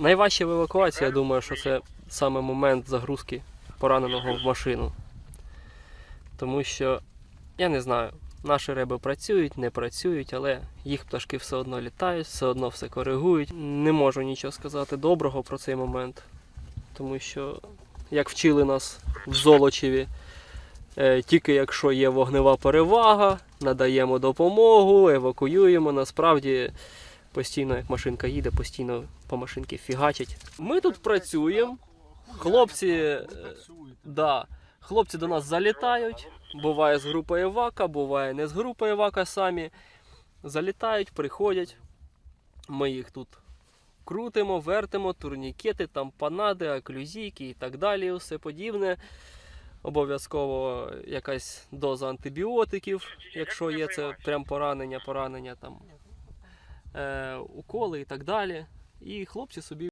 найважча в евакуації, я думаю, що це саме момент загрузки пораненого в машину. Тому що, я не знаю, наші реби працюють, не працюють, але їх пташки все одно літають, все одно все коригують. Не можу нічого сказати доброго про цей момент. Тому що, як вчили нас в Золочеві, е, тільки якщо є вогнева перевага, надаємо допомогу, евакуюємо. Насправді постійно, як машинка їде, постійно по машинці фігачить. Ми тут працюємо. Хлопці, е, да, хлопці до нас залітають. Буває з групи Евака, буває не з групи Евака самі. Залітають, приходять. Ми їх тут крутимо, вертимо, турнікети, там панади, аклюзійки і так далі, все подібне. Обов'язково якась доза антибіотиків, якщо є це прям поранення, поранення там, уколи і так далі. І хлопці собі